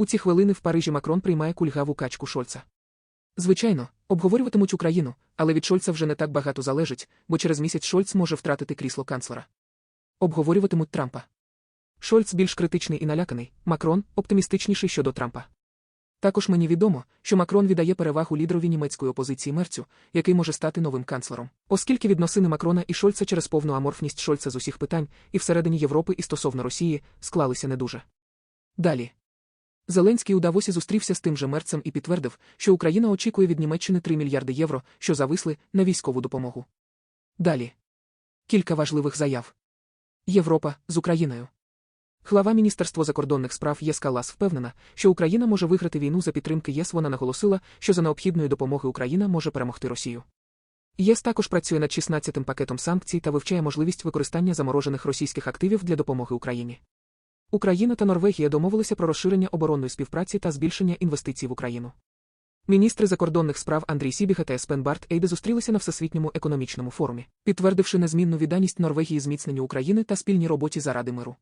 У ці хвилини в Парижі Макрон приймає кульгаву качку Шольца. Звичайно, обговорюватимуть Україну, але від Шольца вже не так багато залежить, бо через місяць Шольц може втратити крісло канцлера. Обговорюватимуть Трампа. Шольц більш критичний і наляканий, Макрон оптимістичніший щодо Трампа. Також мені відомо, що Макрон віддає перевагу лідерові німецької опозиції Мерцю, який може стати новим канцлером. Оскільки відносини Макрона і Шольца через повну аморфність Шольца з усіх питань і всередині Європи і стосовно Росії склалися не дуже. Далі. Зеленський у Давосі зустрівся з тим же Мерцем і підтвердив, що Україна очікує від Німеччини 3 мільярди євро, що зависли на військову допомогу. Далі. Кілька важливих заяв. Європа з Україною. Глава Міністерства закордонних справ ЄС Калас впевнена, що Україна може виграти війну за підтримки ЄС. Вона наголосила, що за необхідної допомоги Україна може перемогти Росію. ЄС також працює над 16-тим пакетом санкцій та вивчає можливість використання заморожених російських активів для допомоги Україні. Україна та Норвегія домовилися про розширення оборонної співпраці та збільшення інвестицій в Україну. Міністри закордонних справ Андрій Сібіга та Еспен Барт Ейде зустрілися на Всесвітньому економічному форумі, підтвердивши незмінну відданість Норвегії зміцненню України та спільній роботі заради миру.